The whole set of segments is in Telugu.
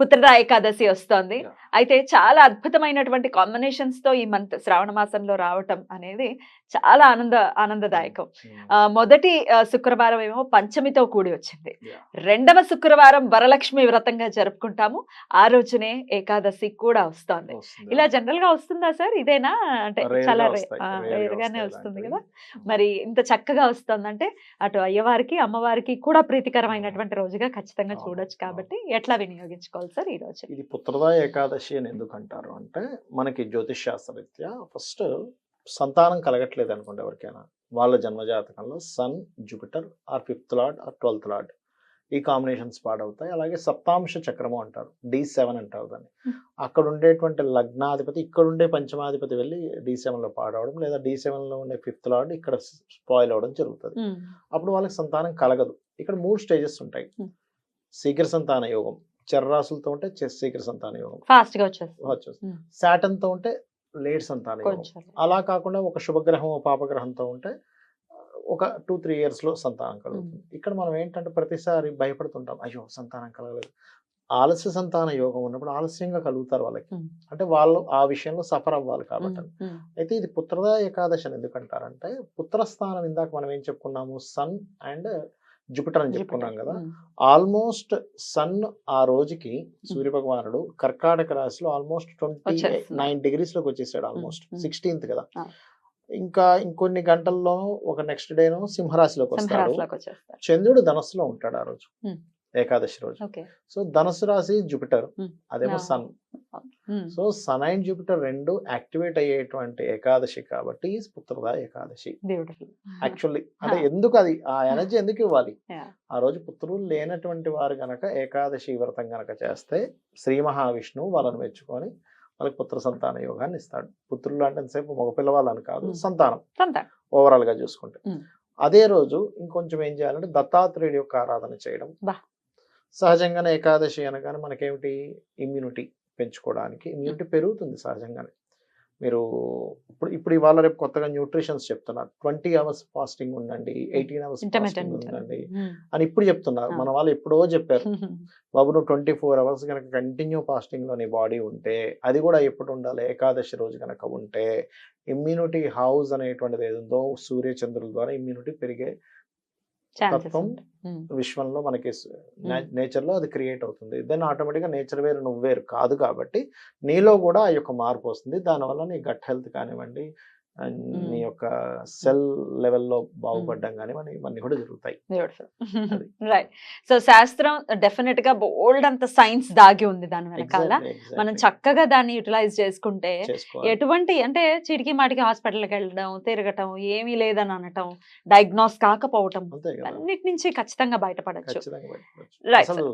పుత్రద ఏకాదశి వస్తోంది. అయితే చాలా అద్భుతమైనటువంటి కాంబినేషన్స్తో ఈ మంత్ శ్రావణ మాసంలో రావటం అనేది చాలా ఆనంద ఆనందదాయకం. ఆ, మొదటి శుక్రవారం ఏమో పంచమితో కూడి వచ్చింది. రెండవ శుక్రవారం వరలక్ష్మి వ్రతంగా జరుపుకుంటాము. ఆ రోజునే ఏకాదశి కూడా వస్తోంది. ఇలా జనరల్గా వస్తుందా సార్? ఇదేనా? అంటే చాలా వస్తాయి, rare గా రేర్ గానే వస్తాయి వస్తుంది. కదా? మరి ఇంత చక్కగా వస్తుందంటే అటు అయ్యవారికి అమ్మవారికి కూడా ప్రీతికరమైనటువంటి రోజుగా ఖచ్చితంగా చూడొచ్చు. కాబట్టి ఎట్లా వినియోగించుకోవాలి సార్ ఈ రోజు? ఇది పుత్రదా ఏకాదశి అని ఎందుకు అంటారు అంటే మనకి జ్యోతిష్ శాస్త్రరీత్యా ఫస్ట్ సంతానం కలగట్లేదు అనుకోండి ఎవరికైనా. వాళ్ళ జన్మజాతకంలో sun Jupiter or fifth lord or twelfth lord ఈ కాంబినేషన్స్ పాడవుతాయి. అలాగే సప్తాంశ చక్రము అంటారు. డి సెవెన్ అంటారు దాన్ని. అక్కడ ఉండేటువంటి లగ్నాధిపతి ఇక్కడ ఉండే పంచమాధిపతి వెళ్ళి డి లో పాడవడం లేదా డి లో ఉండే ఫిఫ్త్ లార్డ్ ఇక్కడ స్పాయిల్ అవ్వడం జరుగుతుంది. అప్పుడు వాళ్ళకి సంతానం కలగదు. ఇక్కడ మూడు స్టేజెస్ ఉంటాయి. శీఘ్ర సంతాన యోగం. చర్రాసులతో ఉంటే శీఘ్ర సంతాన యోగం. ఫాస్ట్గా వచ్చేస్తుంది. వచ్చేస్తుంది. Hmm. శాటన్తో ఉంటే లేట్. సంతాన అలా కాకుండా ఒక శుభగ్రహం పాపగ్రహంతో ఉంటే ఒక టూ త్రీ ఇయర్స్లో సంతానం కలుగుతుంది. ఇక్కడ మనం ఏంటంటే ప్రతిసారి భయపడుతుంటాం అయ్యో సంతానం కలగలేదు. ఆలస్య సంతాన యోగం ఉన్నప్పుడు ఆలస్యంగా కలుగుతారు వాళ్ళకి. అంటే వాళ్ళు ఆ విషయంలో సఫర్ అవ్వాలి కాబట్టి. అయితే ఇది పుత్రదా ఏకాదశి అని ఎందుకంటారంటే పుత్రస్థానం ఇందాక మనం ఏం చెప్పుకున్నాము? సన్ అండ్ జూపిటర్ అని చెప్పుకున్నాం. కదా ఆల్మోస్ట్ సన్ ఆ రోజుకి సూర్య భగవానుడు కర్కాటక రాశిలో ఆల్మోస్ట్ ట్వంటీ. నైన్ డిగ్రీస్లోకి వచ్చేసాడు ఆల్మోస్ట్. సిక్స్టీన్త్ కదా. ఇంకా ఇంకొన్ని గంటల్లో ఒక నెక్స్ట్ డేను సింహరాశిలోకి వస్తాడు చంద్రుడు ధనస్సులో ఉంటాడు ఆ రోజు. ఏకాదశి రోజు. సో ధనస్సు రాశి జూపిటర్. అదేమో. Sun. So sun and Jupiter రెండు యాక్టివేట్ అయ్యేటువంటి ఏకాదశి కాబట్టి పుత్రదా ఏకాదశి. యాక్చువల్లీ అంటే. ఎందుకు అది? ఆ ఎనర్జీ ఎందుకు ఇవ్వాలి. ఆ రోజు పుత్రులు లేనటువంటి వారు గనక ఏకాదశి వ్రతం గనక చేస్తే శ్రీ మహావిష్ణువు వాళ్ళని మెచ్చుకొని వాళ్ళకి పుత్ర సంతాన యోగాన్ని ఇస్తాడు. పుత్రులు అంటే ఎంతసేపు మగపిల్లవాళ్ళని కాదు Hmm. సంతానం. ఓవరాల్గా చూసుకుంటే. అదే రోజు ఇంకొంచెం ఏం చేయాలంటే దత్తాత్రేయుడి యొక్క ఆరాధన చేయడం. సహజంగానే ఏకాదశి అనగానే మనకేమిటి? ఇమ్యూనిటీ పెంచుకోవడానికి. ఇమ్యూనిటీ పెరుగుతుంది సహజంగానే. మీరు ఇప్పుడు ఇప్పుడు ఇవాళ రేపు కొత్తగా న్యూట్రిషన్స్ చెప్తున్నారు. ట్వంటీ అవర్స్ ఫాస్టింగ్ ఉండండి ఎయిటీన్ అవర్స్ ఇంటర్మీడియట్ ఉండండి అని ఇప్పుడు చెప్తున్నారు. మన వాళ్ళు ఎప్పుడో చెప్పారు. బాబు నువ్వు ట్వంటీ ఫోర్ అవర్స్ కనుక కంటిన్యూ ఫాస్టింగ్లో నీ బాడీ ఉంటే అది కూడా ఎప్పుడు ఉండాలి? ఏకాదశి రోజు కనుక ఉంటే ఇమ్యూనిటీ హౌస్ అనేటువంటిది ఏది ఉందో సూర్య చంద్రుల ద్వారా ఇమ్యూనిటీ పెరిగే తత్వం విశ్వంలో మనకి నేచర్లో అది క్రియేట్ అవుతుంది. దెన్ ఆటోమేటిక్గా నేచర్ వేరు నువ్వు వేరు కాదు కాబట్టి నీలో కూడా ఆ యొక్క మార్పు వస్తుంది. దానివల్ల నీ గట్ హెల్త్ కానివ్వండి Mm. నీ యొక్క సెల్ లెవెల్లో బాగుపడడం కానివ్వండి ఇవన్నీ కూడా జరుగుతాయి. రైట్ సో శాస్త్రం డెఫినెట్గా బోల్డ్ అంత సైన్స్ దాగి ఉంది దాని వెనకాల. మనం చక్కగా దాన్ని యూటిలైజ్ చేసుకుంటే ఎటువంటి అంటే చిటికి మాటికి హాస్పిటల్కి వెళ్ళడం తిరగటం ఏమీ లేదని అనటం డయాగ్నోస్ కాకపోవటం అన్నిటి నుంచి ఖచ్చితంగా బయటపడచ్చు. అసలు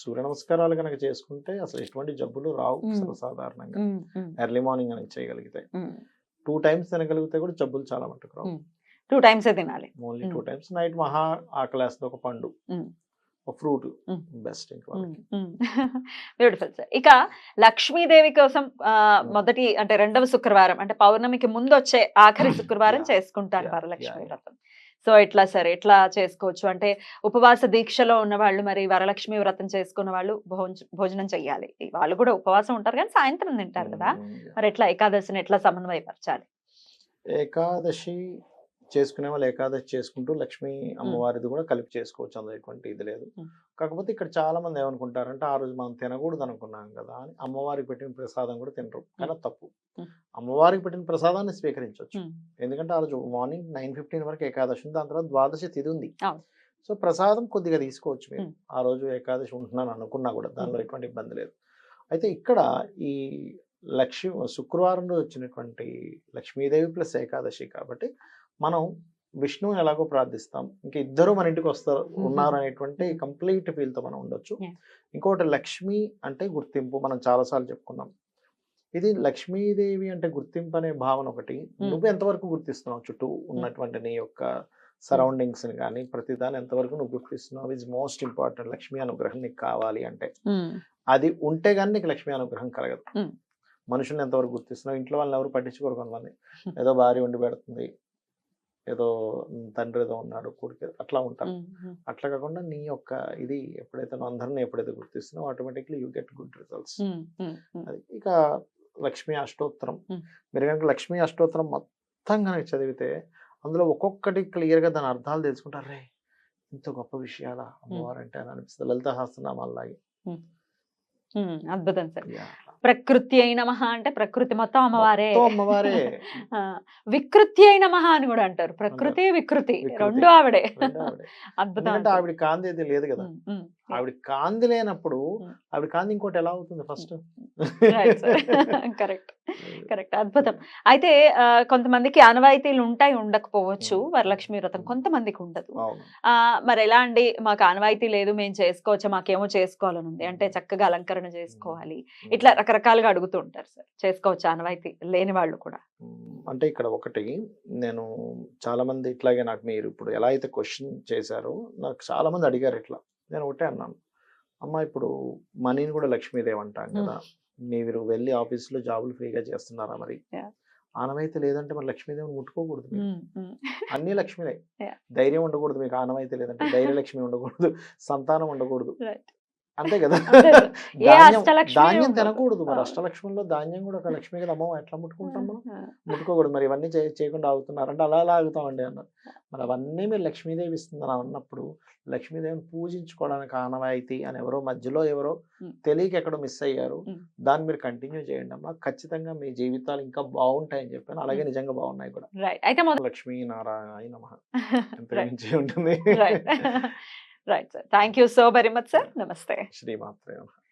సూర్య నమస్కారాలు కనుక చేసుకుంటే అసలు ఎటువంటి జబ్బులు రావు ఉమ్, ఎర్లీ మార్నింగ్ కనుక చేయగలిగితే. టూ టైమ్స్ తినగలిగితే కూడా జబ్బులు చాలా మటుకు రావు. టూ టైమ్స్ తినాలి ఓన్లీ. టూ టైమ్స్ నైట్ మహా ఆకలేస్తే ఒక పండు. ఒక ఫ్రూట్. బెస్ట్. బ్యూటిఫుల్ సార్ ఇక లక్ష్మీదేవి కోసం మొదటి అంటే రెండవ శుక్రవారం అంటే పౌర్ణమికి ముందు వచ్చే ఆఖరి శుక్రవారం. చేసుకుంటారు వరలక్ష్మి. వ్రతం సో ఎట్లా సార్? ఎట్లా చేసుకోవచ్చు? అంటే ఉపవాస దీక్షలో ఉన్న వాళ్ళు మరి వరలక్ష్మి వ్రతం చేసుకున్న వాళ్ళు భోజ- భోజనం చెయ్యాలి. వాళ్ళు కూడా ఉపవాసం ఉంటారు కానీ సాయంత్రం తింటారు కదా. మరి ఎట్లా ఏకాదశిని ఎట్లా సమన్వయపరచాలి? ఏకాదశి చేసుకునే వాళ్ళు ఏకాదశి చేసుకుంటూ లక్ష్మీ అమ్మవారిది కూడా కలిపి చేసుకోవచ్చు. అందులో ఎటువంటి ఇది లేదు. కాకపోతే ఇక్కడ చాలా మంది ఏమనుకుంటారంటే ఆ రోజు మనం తినకూడదు అనుకున్నాం కదా అని అమ్మవారికి పెట్టిన ప్రసాదం కూడా తినరు కానీ తప్పు. అమ్మవారికి పెట్టిన ప్రసాదాన్ని స్వీకరించవచ్చు. ఎందుకంటే ఆ రోజు మార్నింగ్ నైన్ ఫిఫ్టీన్ వరకు ఏకాదశి ఉంది దాని తర్వాత ద్వాదశి తిథి ఉంది. సో ప్రసాదం కొద్దిగా తీసుకోవచ్చు మీరు Mm. ఆ రోజు ఏకాదశి ఉంటున్నాను అనుకున్నా కూడా దానిలో. ఎటువంటి ఇబ్బంది లేదు అయితే ఇక్కడ ఈ లక్ష్మి శుక్రవారం రోజు వచ్చినటువంటి లక్ష్మీదేవి ప్లస్ ఏకాదశి కాబట్టి మనం విష్ణువుని ఎలాగో ప్రార్థిస్తాం. ఇంకా ఇద్దరు మన ఇంటికి వస్తారు. ఉన్నారు అనేటువంటి కంప్లీట్ ఫీల్తో మనం ఉండొచ్చు. ఇంకోటి లక్ష్మి అంటే గుర్తింపు. మనం చాలాసార్లు చెప్పుకున్నాం. ఇది లక్ష్మీదేవి అంటే గుర్తింపు అనే భావన ఒకటి. నువ్వు ఎంతవరకు గుర్తిస్తున్నావు? చుట్టూ ఉన్నటువంటి నీ యొక్క సరౌండింగ్స్ని కానీ ప్రతిదాన్ని ఎంతవరకు నువ్వు గుర్తిస్తున్నావు? ఇస్ మోస్ట్ ఇంపార్టెంట్ లక్ష్మీ అనుగ్రహం నీకు కావాలి అంటే. అది ఉంటే కానీ నీకు లక్ష్మీ అనుగ్రహం కలగదు. మనుషుల్ని ఎంతవరకు గుర్తిస్తున్నావు? ఇంట్లో వాళ్ళని ఎవరు పట్టించుకోరు కొంతమంది. ఏదో భార్య వండి పెడుతుంది. ఏదో తండ్రి ఏదో ఉన్నాడు కొడుకు అట్లా ఉంటారు అట్లా కాకుండా నీ యొక్క ఇది ఎప్పుడైతే నువ్వు అందరిని ఎప్పుడైతే గుర్తిస్తున్నావు automatically you get good results. అది ఇక లక్ష్మీ అష్టోత్తరం. మీరు కనుక లక్ష్మీ అష్టోత్తరం మొత్తం కనుక చదివితే అందులో ఒక్కొక్కటి క్లియర్గా దాని అర్థాలు తెలుసుకుంటారు. రే ఇంత గొప్ప విషయాల అమ్మవారు అంటే అని అనిపిస్తుంది. లలిత సహస్రనామాలాగి అద్భుతం సార్. ప్రకృతి అయిన మహా అంటే ప్రకృతి మొత్తం అమ్మవారే అమ్మవారే ఆ, వికృతి అయిన మహా అని కూడా అంటారు ప్రకృతి వికృతి. రెండు ఆవిడే. అద్భుతం. ఆవిడ కాంతి లేదు కదా. ఆవిడ కాంతి లేనప్పుడు. ఆవిడ కాంతి ఇంకోటి ఎలా అవుతుంది ఫస్ట్. కరెక్ట్. కరెక్ట్. అద్భుతం. అయితే కొంతమందికి ఆనవాయితీలు ఉంటాయి ఉండకపోవచ్చు. వరలక్ష్మి వ్రతం కొంతమందికి ఉండదు. మరి ఎలా అండి? మాకు ఆనవాయితీ లేదు మేము చేసుకోవచ్చా మాకేమో చేసుకోవాలని ఉంది అంటే చక్కగా అలంకరణ చేసుకోవాలి. ఇట్లా రకరకాలుగా అడుగుతూ ఉంటారు సార్. చేసుకోవచ్చు ఆనవాయితీ లేని వాళ్ళు కూడా. అంటే ఇక్కడ ఒకటి నేను చాలా మంది ఇట్లాగే నాకు మీరు ఇప్పుడు ఎలా అయితే క్వశ్చన్ చేశారో నాకు చాలా మంది అడిగారు ఇట్లా. నేను ఒకటే అన్నాను. అమ్మ ఇప్పుడు మనీని కూడా లక్ష్మీదేవి అంటాం కదా! మీరు వెళ్ళి ఆఫీసులో జాబులు ఫ్రీగా చేస్తున్నారా మరి. ఆనమైతే లేదంటే మరి లక్ష్మీదేవిని ముట్టుకోకూడదు. అన్ని లక్ష్మీదే. ధైర్యం ఉండకూడదు మీకు ఆనమైతే లేదంటే ధైర్యలక్ష్మి ఉండకూడదు. సంతానం ఉండకూడదు. అంతే కదా. ధాన్యం. తినకూడదు మరి. అష్టలక్ష్మిలో ధాన్యం కూడా ఒక లక్ష్మి కదా. అమ్మ ఎట్లా ముట్టుకుంటాం మనం? ముట్టుకోకూడదు మరి. ఇవన్నీ చేయకుండా ఆగుతున్నారు అంటే అలా అలా ఆగుతామండి అన్నారు మరి అవన్నీ మీరు లక్ష్మీదేవి ఇస్తుందని అన్నప్పుడు లక్ష్మీదేవిని పూజించుకోవడానికి ఆనవాయితీ అని ఎవరో మధ్యలో ఎవరో. తెలియక ఎక్కడో మిస్ అయ్యారు. దాన్ని మీరు కంటిన్యూ చేయండి అమ్మా. ఖచ్చితంగా మీ జీవితాలు ఇంకా బాగుంటాయని చెప్పాను. అలాగే నిజంగా బాగున్నాయి కూడా. లక్ష్మీ నారాయణ మించి ఉంటుంది. Right sir thank you so very much sir నమస్తే శ్రీమాత్రే